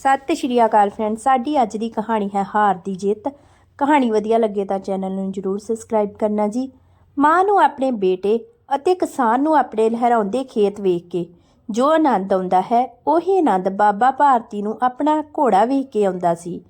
ਸਤਿ ਸ਼੍ਰੀ ਅਕਾਲ ਫਰੈਂਡ ਸਾਡੀ ਅੱਜ ਦੀ ਕਹਾਣੀ ਹੈ ਹਾਰ ਦੀ ਜਿੱਤ। ਕਹਾਣੀ ਵਧੀਆ ਲੱਗੇ ਤਾਂ ਚੈਨਲ ਨੂੰ ਜਰੂਰ ਸਬਸਕ੍ਰਾਈਬ ਕਰਨਾ ਜੀ। ਮਾਂ ਨੂੰ ਆਪਣੇ ਬੇਟੇ ਅਤੇ ਕਿਸਾਨ ਨੂੰ ਆਪਣੇ ਲਹਿਰਾਉਂਦੇ ਖੇਤ ਵੇਖ ਕੇ ਜੋ ਆਨੰਦ ਆਉਂਦਾ ਹੈ, ਉਹੀ ਆਨੰਦ ਬਾਬਾ ਭਾਰਤੀ ਨੂੰ ਆਪਣਾ ਘੋੜਾ ਵੇਖ ਕੇ ਆਉਂਦਾ ਸੀ।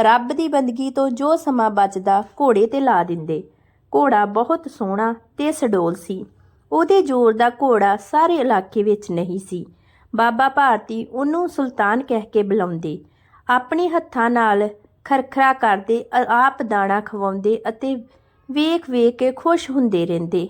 ਰੱਬ ਦੀ ਬੰਦਗੀ ਤੋਂ ਜੋ ਸਮਾਂ ਬਚਦਾ, ਘੋੜੇ ਤੇ ਲਾ ਦਿੰਦੇ। ਘੋੜਾ ਬਹੁਤ ਸੋਹਣਾ ਤੇ ਸਡੋਲ ਸੀ। ਉਹਦੇ ਜ਼ੋਰ ਦਾ ਘੋੜਾ ਸਾਰੇ ਇਲਾਕੇ ਵਿੱਚ ਨਹੀਂ ਸੀ। ਬਾਬਾ ਭਾਰਤੀ ਉਹਨੂੰ ਸੁਲਤਾਨ ਕਹਿ ਕੇ ਬੁਲਾਉਂਦੇ। ਆਪਣੇ ਹੱਥਾਂ ਨਾਲ ਖਰਖਰਾ ਕਰਦੇ ਅ- ਆਪ ਦਾਣਾ ਖਵਾਉਂਦੇ ਅਤੇ ਵੇਖ ਵੇਖ ਕੇ ਖੁਸ਼ ਹੁੰਦੇ ਰਹਿੰਦੇ।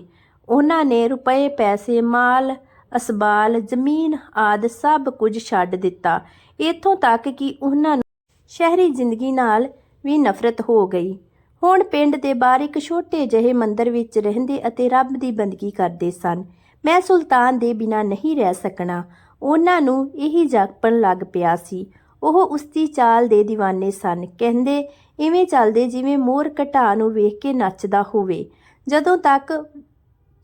ਉਹਨਾਂ ਨੇ ਰੁਪਏ, ਪੈਸੇ, ਮਾਲ, ਅਸਬਾਲ, ਜ਼ਮੀਨ ਆਦ ਸਭ ਕੁਝ ਛੱਡ ਦਿੱਤਾ। ਇੱਥੋਂ ਤੱਕ ਕਿ ਉਹਨਾਂ ਨੂੰ ਸ਼ਹਿਰੀ ਜ਼ਿੰਦਗੀ ਨਾਲ ਵੀ ਨਫ਼ਰਤ ਹੋ ਗਈ। ਹੁਣ ਪਿੰਡ ਦੇ ਬਾਹਰ ਇੱਕ ਛੋਟੇ ਜਿਹੇ ਮੰਦਰ ਵਿੱਚ ਰਹਿੰਦੇ ਅਤੇ ਰੱਬ ਦੀ ਬੰਦਗੀ ਕਰਦੇ ਸਨ। ਮੈਂ ਸੁਲਤਾਨ ਦੇ ਬਿਨਾਂ ਨਹੀਂ ਰਹਿ ਸਕਣਾ। ਉਹਨਾਂ ਨੂੰ ਇਹੀ ਜਾਪਣ ਲੱਗ ਪਿਆ ਸੀ। ਉਹ ਉਸਦੀ ਚਾਲ ਦੇ دیਵਾਨੇ ਸਨ। ਕਹਿੰਦੇ, ਇਵੇਂ ਚੱਲਦੇ ਜਿਵੇਂ ਮੋਰ ਘਟਾ ਨੂੰ ਵੇਖ ਕੇ ਨੱਚਦਾ ਹੋਵੇ। ਜਦੋਂ ਤੱਕ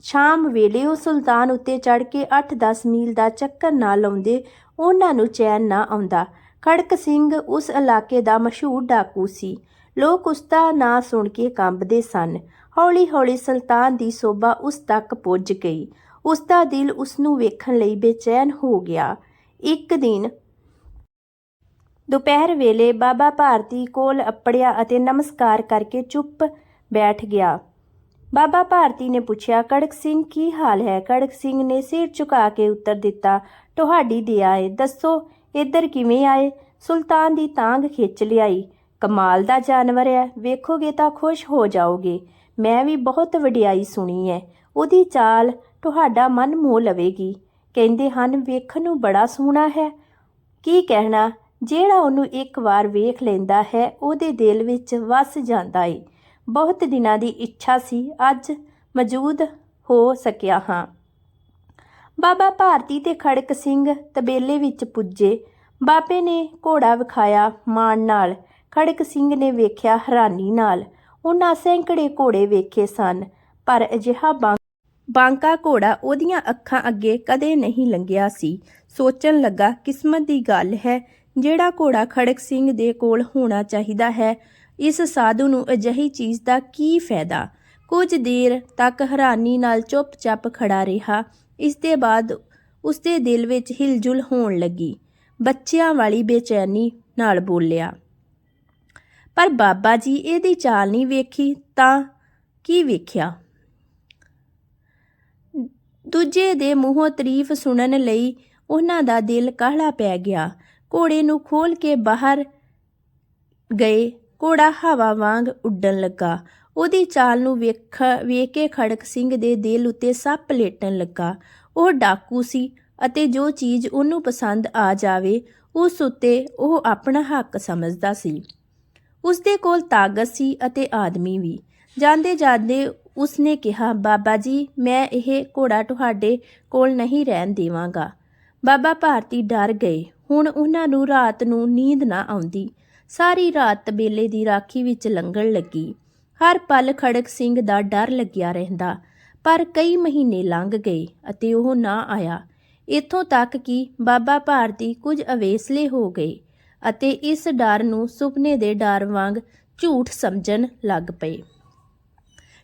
ਸ਼ਾਮ ਵੇਲੇ ਉਹ ਸੁਲਤਾਨ ਉੱਤੇ ਚੜ ਕੇ 8-10 ਮੀਲ ਦਾ ਚੱਕਰ ਨਾ ਲਾਉਂਦੇ, ਉਹਨਾਂ ਨੂੰ ਚੈਨ ਨਾ ਆਉਂਦਾ। ਖੜਕ ਸਿੰਘ ਉਸ ਇਲਾਕੇ ਦਾ ਮਸ਼ਹੂਰ ਡਾਕੂ ਸੀ। ਲੋਕ ਉਸ ਦਾ ਨਾਂ ਸੁਣ ਕੇ ਕੰਬਦੇ ਸਨ। ਹੌਲੀ-ਹੌਲੀ ਸੁਲਤਾਨ ਦੀ ਸੋਭਾ ਉਸ ਤੱਕ ਪੁੱਜ ਗਈ। ਉਸ ਦਾ ਦਿਲ ਉਸ ਨੂੰ ਵੇਖਣ ਲਈ ਬੇਚੈਨ ਹੋ ਗਿਆ। ਇੱਕ ਦਿਨ ਦੁਪਹਿਰ ਵੇਲੇ ਬਾਬਾ ਭਾਰਤੀ ਕੋਲ ਅੱਪੜਿਆ ਅਤੇ ਨਮਸਕਾਰ ਕਰਕੇ ਚੁੱਪ ਬੈਠ ਗਿਆ। ਬਾਬਾ ਭਾਰਤੀ ਨੇ ਪੁੱਛਿਆ, ਕੜਕ ਸਿੰਘ, ਕੀ ਹਾਲ ਹੈ? ਕੜਕ ਸਿੰਘ ਨੇ ਸਿਰ ਝੁਕਾ ਕੇ ਉੱਤਰ ਦਿੱਤਾ, ਤੁਹਾਡੀ ਦਿਆ ਏ, ਦੱਸੋ, ਇੱਧਰ ਕਿਵੇਂ ਆਏ? ਸੁਲਤਾਨ ਦੀ ਤਾਂਗ ਖਿੱਚ ਲਿਆਈ। ਕਮਾਲ ਦਾ ਜਾਨਵਰ ਹੈ ਵੇਖੋਗੇ ਤਾਂ ਖੁਸ਼ ਹੋ ਜਾਓਗੇ। ਮੈਂ ਵੀ ਬਹੁਤ ਵਡਿਆਈ ਸੁਣੀ ਹੈ ਉਹਦੀ ਚਾਲ ਤੁਹਾਡਾ ਮਨ ਮੋਹ ਲਵੇਗੀ। ਕਹਿੰਦੇ ਹਨ, ਵੇਖਣ ਨੂੰ ਬੜਾ ਸੋਹਣਾ ਹੈ। ਕੀ ਕਹਿਣਾ? ਜਿਹੜਾ ਉਹਨੂੰ ਇੱਕ ਵਾਰ ਵੇਖ ਲੈਂਦਾ ਹੈ, ਉਹਦੇ ਦਿਲ ਵਿੱਚ ਵਸ ਜਾਂਦਾ ਏ। ਬਹੁਤ ਦਿਨਾਂ ਦੀ ਇੱਛਾ ਸੀ, ਅੱਜ ਮੌਜੂਦ ਹੋ ਸਕਿਆ ਹਾਂ। ਬਾਬਾ ਭਾਰਤੀ ਤੇ ਖੜਕ ਸਿੰਘ ਤਬੇਲੇ ਵਿੱਚ ਪੁੱਜੇ। ਬਾਬੇ ਨੇ ਘੋੜਾ ਵਿਖਾਇਆ ਮਾਣ ਨਾਲ। ਖੜਕ ਸਿੰਘ ਨੇ ਵੇਖਿਆ ਹੈਰਾਨੀ ਨਾਲ। ਉਹਨਾਂ ਸੈਂਕੜੇ ਘੋੜੇ ਵੇਖੇ ਸਨ, ਪਰ ਅਜਿਹਾ ਬਾਂ- ਬਾਂਕਾ ਘੋੜਾ ਉਹਦੀਆਂ ਅੱਖਾਂ ਅੱਗੇ ਕਦੇ ਨਹੀਂ ਲੰਘਿਆ ਸੀ। ਸੋਚਣ ਲੱਗਾ, ਕਿਸਮਤ ਦੀ ਗੱਲ ਹੈ, ਜਿਹੜਾ ਘੋੜਾ ਖੜਕ ਸਿੰਘ ਦੇ ਕੋਲ ਹੋਣਾ ਚਾਹੀਦਾ ਹੈ, ਇਸ ਸਾਧੂ ਨੂੰ ਅਜਿਹੀ ਚੀਜ਼ ਦਾ ਕੀ ਫਾਇਦਾ? ਕੁਝ ਦੇਰ ਤੱਕ ਹੈਰਾਨੀ ਨਾਲ ਚੁੱਪਚਾਪ ਖੜਾ ਰਿਹਾ। ਇਸ ਦੇ ਬਾਅਦ ਉਸਦੇ ਦਿਲ ਵਿੱਚ ਹਿਲਜੁਲ ਹੋਣ ਲੱਗੀ। ਬੱਚਿਆਂ ਵਾਲੀ ਬੇਚੈਨੀ ਨਾਲ ਬੋਲਿਆ, ਪਰ ਬਾਬਾ ਜੀ, ਇਹਦੀ ਚਾਲ ਨਹੀਂ ਵੇਖੀ ਤਾਂ ਕੀ ਵੇਖਿਆ? ਦੂਜੇ ਦੇ ਮੂੰਹੋਂ ਤਾਰੀਫ ਸੁਣਨ ਲਈ ਉਹਨਾਂ ਦਾ ਦਿਲ ਕਾਹਲਾ ਪੈ ਗਿਆ। ਘੋੜੇ ਨੂੰ ਖੋਲ ਕੇ ਬਾਹਰ ਗਏ। ਘੋੜਾ ਹਵਾ ਵਾਂਗ ਉੱਡਣ ਲੱਗਾ। ਉਹਦੀ ਚਾਲ ਨੂੰ ਵੇਖ ਵੇਖ ਕੇ ਖੜਕ ਸਿੰਘ ਦੇ ਦਿਲ ਉੱਤੇ ਸੱਪ ਲੇਟਣ ਲੱਗਾ। ਉਹ ਡਾਕੂ ਸੀ ਅਤੇ ਜੋ ਚੀਜ਼ ਉਹਨੂੰ ਪਸੰਦ ਆ ਜਾਵੇ, ਉਸ ਉੱਤੇ ਉਹ ਆਪਣਾ ਹੱਕ ਸਮਝਦਾ ਸੀ। ਉਸ ਦੇ ਕੋਲ ਤਾਕਤ ਸੀ ਅਤੇ ਆਦਮੀ ਵੀ। ਜਾਂਦੇ ਜਾਂਦੇ ਉਸਨੇ ਕਿਹਾ, ਬਾਬਾ ਜੀ, ਮੈਂ ਇਹ ਘੋੜਾ ਤੁਹਾਡੇ ਕੋਲ ਨਹੀਂ ਰਹਿਣ ਦੇਵਾਂਗਾ। ਬਾਬਾ ਭਾਰਤੀ ਡਰ ਗਏ। ਹੁਣ ਉਹਨਾਂ ਨੂੰ ਰਾਤ ਨੂੰ ਨੀਂਦ ਨਾ ਆਉਂਦੀ। ਸਾਰੀ ਰਾਤ ਤਬੇਲੇ ਦੀ ਰਾਖੀ ਵਿੱਚ ਲੰਘਣ ਲੱਗੀ। ਹਰ ਪਲ ਖੜਕ ਸਿੰਘ ਦਾ ਡਰ ਲੱਗਿਆ ਰਹਿੰਦਾ, ਪਰ ਕਈ ਮਹੀਨੇ ਲੰਘ ਗਏ ਅਤੇ ਉਹ ਨਾ ਆਇਆ। ਇੱਥੋਂ ਤੱਕ ਕਿ ਬਾਬਾ ਭਾਰਤੀ ਕੁਝ ਅਵੇਸਲੇ ਹੋ ਗਏ ਅਤੇ ਇਸ ਡਰ ਨੂੰ ਸੁਪਨੇ ਦੇ ਡਰ ਵਾਂਗ ਝੂਠ ਸਮਝਣ ਲੱਗ ਪਏ।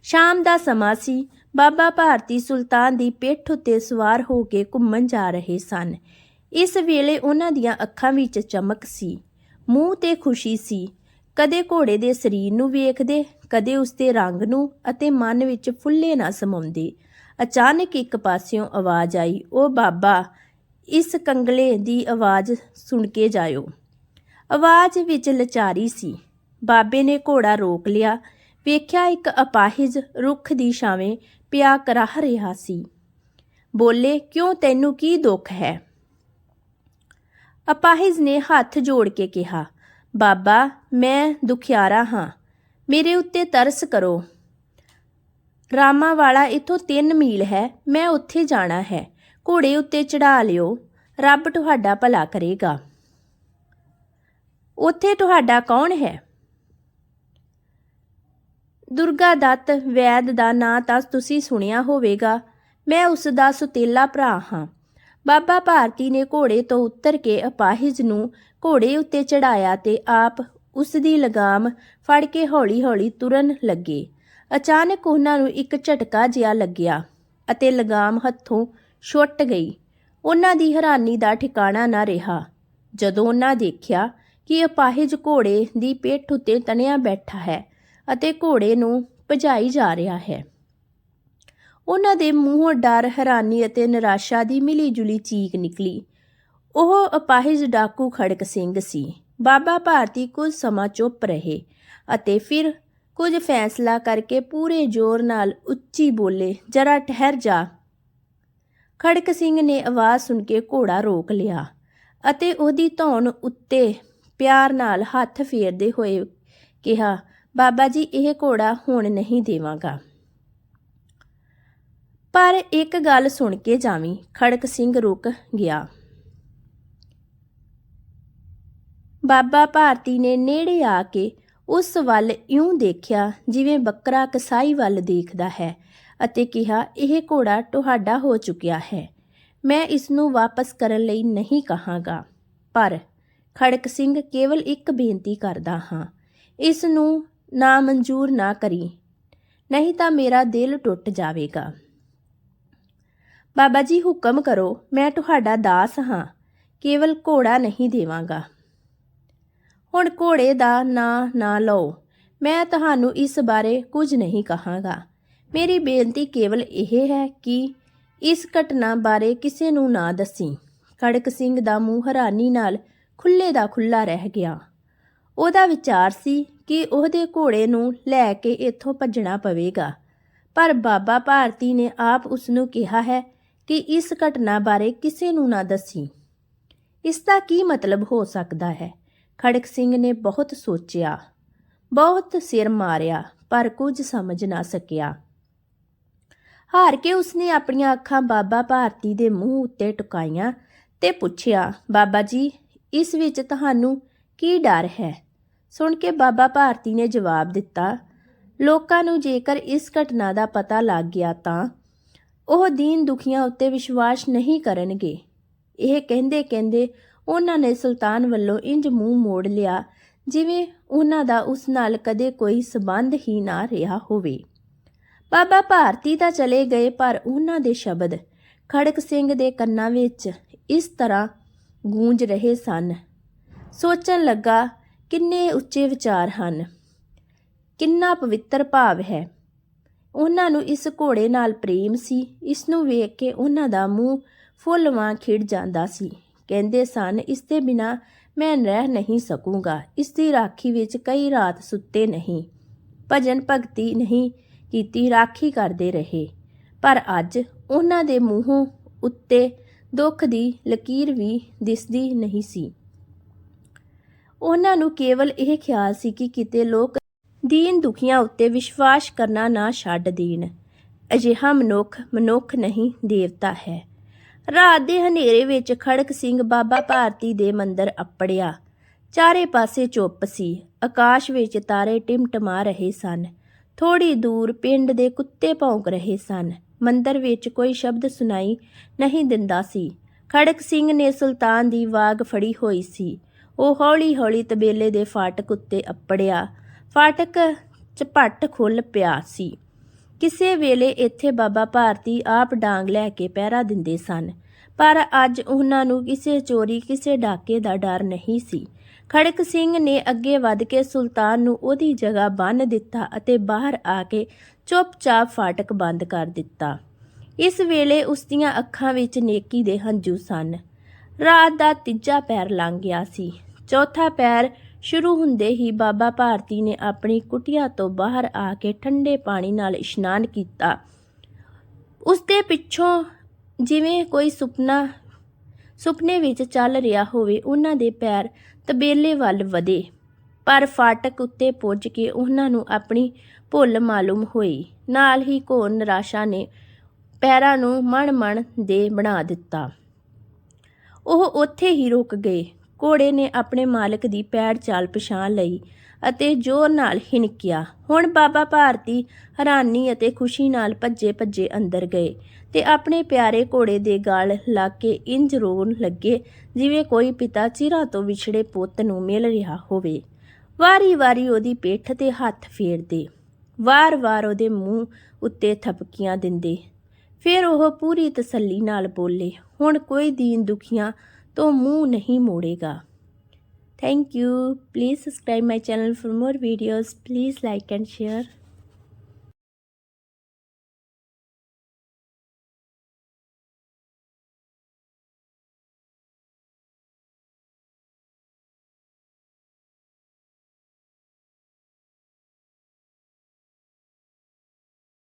ਸ਼ਾਮ ਦਾ ਸਮਾਂ ਸੀ। ਬਾਬਾ ਭਾਰਤੀ ਸੁਲਤਾਨ ਦੀ ਪਿੱਠ ਉੱਤੇ ਸਵਾਰ ਹੋ ਕੇ ਘੁੰਮਣ ਜਾ ਰਹੇ ਸਨ। ਇਸ ਵੇਲੇ ਉਹਨਾਂ ਦੀਆਂ ਅੱਖਾਂ ਵਿੱਚ ਚਮਕ ਸੀ। ਮੂੰਹ ਤੇ ਖੁਸ਼ੀ ਸੀ। ਕਦੇ ਘੋੜੇ ਦੇ ਸਰੀਰ ਨੂੰ ਵੇਖਦੇ, ਕਦੇ ਉਸ ਦੇ ਰੰਗ ਨੂੰ ਅਤੇ ਮਨ ਵਿੱਚ ਫੁੱਲੇ ਨਾ ਸਮਾਉਂਦੇ। ਅਚਾਨਕ ਇੱਕ ਪਾਸਿਓਂ ਆਵਾਜ਼ ਆਈ ਉਹ ਬਾਬਾ, ਇਸ ਕੰਗਲੇ ਦੀ ਆਵਾਜ਼ ਸੁਣ ਕੇ ਜਾਇਓ। ਆਵਾਜ਼ ਵਿੱਚ ਲਚਾਰੀ ਸੀ। ਬਾਬੇ ਨੇ ਘੋੜਾ ਰੋਕ ਲਿਆ। ਵੇਖਿਆ ਇੱਕ ਅਪਾਹਿਜ ਰੁੱਖ ਦੀ ਛਾਵੇਂ ਪਿਆ ਕਰਾਹ ਰਿਹਾ ਸੀ। ਬੋਲੇ, ਕਿਉਂ ਤੈਨੂੰ ਕੀ ਦੁੱਖ ਹੈ? ਅਪਾਹਿਜ ਨੇ ਹੱਥ ਜੋੜ ਕੇ ਕਿਹਾ, ਬਾਬਾ, ਮੈਂ ਦੁਖਿਆਰਾ ਹਾਂ। ਮੇਰੇ ਉੱਤੇ ਤਰਸ ਕਰੋ। ਰਾਮਾ ਵਾਲਾ ਇੱਥੋਂ 3 ਮੀਲ ਹੈ। ਮੈਂ ਉੱਥੇ ਜਾਣਾ ਹੈ। ਘੋੜੇ ਉੱਤੇ ਚੜਾ ਲਿਓ। ਰੱਬ ਤੁਹਾਡਾ ਭਲਾ ਕਰੇਗਾ। ਉੱਥੇ ਤੁਹਾਡਾ ਕੌਣ ਹੈ? ਦੁਰਗਾ ਦੱਤ ਵੈਦ ਦਾ ਨਾਂ ਤਾਂ ਤੁਸੀਂ ਸੁਣਿਆ ਹੋਵੇਗਾ। ਮੈਂ ਉਸ ਦਾ ਸੁਤੇਲਾ ਭਰਾ ਹਾਂ। ਬਾਬਾ ਭਾਰਤੀ ਨੇ ਘੋੜੇ ਤੋਂ ਉਤਰ ਕੇ ਅਪਾਹਿਜ ਨੂੰ ਘੋੜੇ ਉੱਤੇ ਚੜਾਇਆ ਤੇ ਆਪ ਉਸ ਦੀ ਲਗਾਮ ਫੜ ਕੇ ਹੌਲੀ-ਹੌਲੀ ਤੁਰਨ ਲੱਗੇ। ਅਚਾਨਕ ਉਹਨਾਂ ਨੂੰ ਇੱਕ ਝਟਕਾ ਜਿਹਾ ਲੱਗਿਆ ਅਤੇ ਲਗਾਮ ਹੱਥੋਂ ਛੁੱਟ ਗਈ। ਉਹਨਾਂ ਦੀ ਹੈਰਾਨੀ ਦਾ ਠਿਕਾਣਾ ਨਾ ਰਿਹਾ। ਜਦੋਂ ਉਹਨਾਂ ਦੇਖਿਆ ਕਿ ਅਪਾਹਿਜ ਘੋੜੇ ਦੀ ਪਿੱਠ ਉੱਤੇ ਤਣਿਆ ਬੈਠਾ ਹੈ ਅਤੇ ਘੋੜੇ ਨੂੰ ਭਜਾਈ ਜਾ ਰਿਹਾ ਹੈ। ਉਹਨਾਂ ਦੇ ਮੂੰਹੋਂ ਡਰ, ਹੈਰਾਨੀ ਅਤੇ ਨਿਰਾਸ਼ਾ ਦੀ ਮਿਲੀ-ਜੁਲੀ ਚੀਕ ਨਿਕਲੀ। ਉਹ ਅਪਾਹਿਜ ਡਾਕੂ ਖੜਕ ਸਿੰਘ ਸੀ। ਬਾਬਾ ਭਾਰਤੀ ਕੁਝ ਸਮਾਂ ਚੁੱਪ ਰਹੇ ਅਤੇ ਫਿਰ ਕੁਝ ਫੈਸਲਾ ਕਰਕੇ ਪੂਰੇ ਜ਼ੋਰ ਨਾਲ ਉੱਚੀ ਬੋਲੇ, ਜਰਾ ਠਹਿਰ ਜਾ। ਖੜਕ ਸਿੰਘ ਨੇ ਆਵਾਜ਼ ਸੁਣ ਕੇ ਘੋੜਾ ਰੋਕ ਲਿਆ ਅਤੇ ਉਹਦੀ ਧੌਣ ਉੱਤੇ ਪਿਆਰ ਨਾਲ ਹੱਥ ਫੇਰਦੇ ਹੋਏ ਕਿਹਾ ਬਾਬਾ ਜੀ, ਇਹ ਘੋੜਾ ਹੁਣ ਨਹੀਂ ਦੇਵਾਂਗਾ। ਪਰ ਇੱਕ ਗੱਲ ਸੁਣ ਕੇ ਜਾਵੀਂ, ਖੜਕ ਸਿੰਘ ਰੁਕ ਗਿਆ। ਬਾਬਾ ਭਾਰਤੀ ਨੇ ਨੇੜੇ ਆ ਕੇ ਉਸ ਵੱਲ ਇਉਂ ਦੇਖਿਆ ਜਿਵੇਂ ਬੱਕਰਾ ਕਸਾਈ ਵੱਲ ਦੇਖਦਾ ਹੈ ਅਤੇ ਕਿਹਾ, ਇਹ ਘੋੜਾ ਤੁਹਾਡਾ ਹੋ ਚੁੱਕਿਆ ਹੈ। ਮੈਂ ਇਸ ਨੂੰ ਵਾਪਸ ਕਰਨ ਲਈ ਨਹੀਂ ਕਹਾਂਗਾ। ਪਰ ਖੜਕ ਸਿੰਘ ਕੇਵਲ ਇੱਕ ਬੇਨਤੀ ਕਰਦਾ ਹਾਂ ਇਸ ਨੂੰ ਨਾ ਮਨਜ਼ੂਰ ਨਾ ਕਰੀ, ਨਹੀਂ ਤਾਂ ਮੇਰਾ ਦਿਲ ਟੁੱਟ ਜਾਵੇਗਾ। ਬਾਬਾ ਜੀ ਹੁਕਮ ਕਰੋ, ਮੈਂ ਤੁਹਾਡਾ ਦਾਸ ਹਾਂ, ਕੇਵਲ ਘੋੜਾ ਨਹੀਂ ਦੇਵਾਂਗਾ। ਹੁਣ ਘੋੜੇ ਦਾ ਨਾਂ ਨਾ ਲਓ, ਮੈਂ ਤੁਹਾਨੂੰ ਇਸ ਬਾਰੇ ਕੁਝ ਨਹੀਂ ਕਹਾਂਗਾ। ਮੇਰੀ ਬੇਨਤੀ ਕੇਵਲ ਇਹ ਹੈ ਕਿ ਇਸ ਘਟਨਾ ਬਾਰੇ ਕਿਸੇ ਨੂੰ ਨਾ ਦੱਸੀ। ਖੜਕ ਸਿੰਘ ਦਾ ਮੂੰਹ ਹੈਰਾਨੀ ਨਾਲ ਖੁੱਲੇ ਦਾ ਖੁੱਲਾ ਰਹਿ ਗਿਆ। ਉਹਦਾ ਵਿਚਾਰ ਸੀ ਕਿ ਉਹਦੇ ਘੋੜੇ ਨੂੰ ਲੈ ਕੇ ਇੱਥੋਂ ਭੱਜਣਾ ਪਵੇਗਾ। ਪਰ ਬਾਬਾ ਭਾਰਤੀ ਨੇ ਆਪ ਉਸ ਨੂੰ ਕਿਹਾ ਹੈ ਕਿ ਇਸ ਘਟਨਾ ਬਾਰੇ ਕਿਸੇ ਨੂੰ ਨਾ ਦੱਸੀ। ਇਸ ਦਾ ਕੀ ਮਤਲਬ ਹੋ ਸਕਦਾ ਹੈ? ਖੜਕ ਸਿੰਘ ਨੇ ਬਹੁਤ ਸੋਚਿਆ, ਬਹੁਤ ਸਿਰ ਮਾਰਿਆ, ਪਰ ਕੁਝ ਸਮਝ ਨਾ ਸਕਿਆ। ਹਾਰ ਕੇ ਉਸਨੇ ਆਪਣੀਆਂ ਅੱਖਾਂ ਬਾਬਾ ਭਾਰਤੀ ਦੇ ਮੂੰਹ ਉੱਤੇ ਟਿਕਾਈਆਂ ਤੇ ਪੁੱਛਿਆ, ਬਾਬਾ ਜੀ, ਇਸ ਵਿੱਚ ਤੁਹਾਨੂੰ ਕੀ ਡਰ ਹੈ? ਸੁਣ ਕੇ ਬਾਬਾ ਭਾਰਤੀ ਨੇ ਜਵਾਬ ਦਿੱਤਾ, ਲੋਕਾਂ ਨੂੰ ਜੇਕਰ ਇਸ ਘਟਨਾ ਦਾ ਪਤਾ ਲੱਗ ਗਿਆ ਤਾਂ ਉਹ ਦੀਨ ਦੁਖੀਆਂ ਉੱਤੇ ਵਿਸ਼ਵਾਸ ਨਹੀਂ ਕਰਨਗੇ। ਇਹ ਕਹਿੰਦੇ ਕਹਿੰਦੇ ਉਹਨਾਂ ਨੇ ਸੁਲਤਾਨ ਵੱਲੋਂ ਇੰਜ ਮੂੰਹ ਮੋੜ ਲਿਆ, ਜਿਵੇਂ ਉਹਨਾਂ ਦਾ ਉਸ ਨਾਲ ਕਦੇ ਕੋਈ ਸਬੰਧ ਹੀ ਨਾ ਰਿਹਾ ਹੋਵੇ। ਬਾਬਾ ਭਾਰਤੀ ਤਾਂ ਚਲੇ ਗਏ, ਪਰ ਉਹਨਾਂ ਦੇ ਸ਼ਬਦ ਖੜਕ ਸਿੰਘ ਦੇ ਕੰਨਾਂ ਵਿੱਚ ਇਸ ਤਰ੍ਹਾਂ ਗੂੰਜ ਰਹੇ ਸਨ। ਸੋਚਣ ਲੱਗਾ ਕਿੰਨੇ ਉੱਚੇ ਵਿਚਾਰ ਹਨ। ਕਿੰਨਾ ਪਵਿੱਤਰ ਭਾਵ ਹੈ। ਉਹਨਾਂ ਨੂੰ ਇਸ ਘੋੜੇ ਨਾਲ ਪ੍ਰੇਮ ਸੀ। ਇਸ ਨੂੰ ਵੇਖ ਕੇ ਉਹਨਾਂ ਦਾ ਮੂੰਹ ਫੁੱਲ ਵਾਂ ਖਿੜ ਜਾਂਦਾ ਸੀ। ਕਹਿੰਦੇ ਸਨ, ਇਸ ਦੇ ਬਿਨਾ ਮੈਂ ਰਹਿ ਨਹੀਂ ਸਕੂੰਗਾ। ਇਸ ਦੀ ਰਾਖੀ ਵਿੱਚ ਕਈ ਰਾਤ ਸੁੱਤੇ ਨਹੀਂ। ਭਜਨ ਭਗਤੀ ਨਹੀਂ ਕੀਤੀ, ਰਾਖੀ ਕਰਦੇ ਰਹੇ। ਪਰ ਅੱਜ ਉਹਨਾਂ ਦੇ ਮੂੰਹੋਂ ਉੱਤੇ ਦੁੱਖ ਦੀ ਲਕੀਰ ਵੀ ਦਿਸਦੀ ਨਹੀਂ ਸੀ। ਉਹਨਾਂ ਨੂੰ ਕੇਵਲ ਇਹ ਖਿਆਲ ਸੀ ਕਿ ਕਿਤੇ ਲੋਕ ਦੀਨ ਦੁਖੀਆਂ ਉੱਤੇ ਵਿਸ਼ਵਾਸ ਕਰਨਾ ਨਾ ਛੱਡ ਦੇਣ। ਅਜਿਹਾ ਮਨੁੱਖ ਮਨੁੱਖ ਨਹੀਂ, ਦੇਵਤਾ ਹੈ। ਰਾਤ ਦੇ ਹਨੇਰੇ ਵਿੱਚ ਖੜਕ ਸਿੰਘ ਬਾਬਾ ਭਾਰਤੀ ਦੇ ਮੰਦਰ ਅੱਪੜਿਆ। ਚਾਰੇ ਪਾਸੇ ਚੁੱਪ ਸੀ। ਆਕਾਸ਼ ਵਿੱਚ ਤਾਰੇ ਟਿਮਟਮਾ ਰਹੇ ਸਨ। ਥੋੜੀ ਦੂਰ ਪਿੰਡ ਦੇ ਕੁੱਤੇ ਭੌਂਕ ਰਹੇ ਸਨ। ਮੰਦਰ ਵਿੱਚ ਕੋਈ ਸ਼ਬਦ ਸੁਣਾਈ ਨਹੀਂ ਦਿੰਦਾ ਸੀ। ਖੜਕ ਸਿੰਘ ਨੇ ਸੁਲਤਾਨ ਦੀ ਵਾਗ ਫੜੀ ਹੋਈ ਸੀ। ਉਹ ਹੌਲੀ-ਹੌਲੀ ਤਬੇਲੇ ਦੇ ਫਾਟਕ ਉੱਤੇ ਅੱਪੜਿਆ। ਫਾਟਕ ਝਪੱਟ ਖੁੱਲ੍ਹ ਪਿਆ ਸੀ। ਕਿਸੇ ਵੇਲੇ ਇੱਥੇ ਬਾਬਾ ਭਾਰਤੀ ਆਪ ਡਾਂਗ ਲੈ ਕੇ ਪਹਿਰਾ ਦਿੰਦੇ ਸਨ, ਪਰ ਅੱਜ ਉਹਨਾਂ ਨੂੰ ਕਿਸੇ ਚੋਰੀ, ਕਿਸੇ ਡਾਕੇ ਦਾ ਡਰ ਨਹੀਂ ਸੀ। ਖੜਕ ਸਿੰਘ ਨੇ ਅੱਗੇ ਵੱਧ ਕੇ ਸੁਲਤਾਨ ਨੂੰ ਉਹਦੀ ਜਗ੍ਹਾ ਬੰਨ੍ਹ ਦਿੱਤਾ ਅਤੇ ਬਾਹਰ ਆ ਕੇ ਚੁੱਪਚਾਪ ਫਾਟਕ ਬੰਦ ਕਰ ਦਿੱਤਾ। ਇਸ ਵੇਲੇ ਉਸ ਦੀਆਂ ਅੱਖਾਂ ਵਿੱਚ ਨੇਕੀ ਦੇ ਹੰਝੂ ਸਨ। ਰਾਤ ਦਾ ਤੀਜਾ ਪੈਰ ਲੰਘ ਗਿਆ ਸੀ। ਚੌਥਾ ਪੈਰ ਸ਼ੁਰੂ ਹੁੰਦੇ ਹੀ ਬਾਬਾ ਭਾਰਤੀ ਨੇ ਆਪਣੀ ਕੁਟਿਆ ਤੋਂ ਬਾਹਰ ਆ ਕੇ ਠੰਡੇ ਪਾਣੀ ਨਾਲ ਇਸ਼ਨਾਨ ਕੀਤਾ। ਉਸ ਦੇ ਪਿੱਛੋਂ ਜਿਵੇਂ ਕੋਈ ਸੁਪਨਾ, ਸੁਪਨੇ ਵਿੱਚ ਚੱਲ ਰਿਹਾ ਹੋਵੇ, ਉਹਨਾਂ ਦੇ ਪੈਰ ਤਬੇਲੇ ਵੱਲ ਵਧੇ। ਪਰ ਫਾਟਕ ਉੱਤੇ ਪੁੱਜ ਕੇ ਉਹਨਾਂ ਨੂੰ ਆਪਣੀ ਭੁੱਲ ਮਾਲੂਮ ਹੋਈ। ਨਾਲ ਹੀ ਘੋਰ ਨਿਰਾਸ਼ਾ ਨੇ ਪੈਰਾਂ ਨੂੰ ਮਣ-ਮਣ ਦੇ ਬਣਾ ਦਿੱਤਾ। ਉਹ ਉੱਥੇ ਹੀ ਰੁਕ ਗਏ। ਘੋੜੇ ਨੇ ਆਪਣੇ ਮਾਲਕ ਦੀ ਪੈੜ ਚਾਲ ਪਛਾਣ ਲਈ ਅਤੇ ਜ਼ੋਰ ਨਾਲ ਹਿਣਕਿਆ ਹੁਣ ਬਾਬਾ ਭਾਰਤੀ ਹੈਰਾਨੀ ਅਤੇ ਖੁਸ਼ੀ ਨਾਲ ਭੱਜੇ ਭੱਜੇ ਅੰਦਰ ਗਏ ਤੇ ਆਪਣੇ ਪਿਆਰੇ ਘੋੜੇ ਦੇ ਗਾਲ ਲਾ ਕੇ ਇੰਜ ਰੋਣ ਲੱਗੇ ਜਿਵੇਂ ਕੋਈ ਪਿਤਾ ਚਿਰਾਂ ਤੋਂ ਵਿਛੜੇ ਪੁੱਤ ਨੂੰ ਮਿਲ ਰਿਹਾ ਹੋਵੇ। ਵਾਰੀ-ਵਾਰੀ ਉਹਦੀ ਪਿੱਠ ਤੇ ਹੱਥ ਫੇਰਦੇ। ਵਾਰ-ਵਾਰ ਉਹਦੇ ਮੂੰਹ ਉੱਤੇ ਥਪਕੀਆਂ ਦਿੰਦੇ। ਫਿਰ ਉਹ ਪੂਰੀ ਤਸੱਲੀ ਨਾਲ ਬੋਲੇ, ਹੁਣ ਕੋਈ ਦੀਨ ਦੁਖੀਆਂ ਤੋਂ ਮੂੰਹ ਨਹੀਂ ਮੋੜੇਗਾ thank you please subscribe my channel for more videos please like and share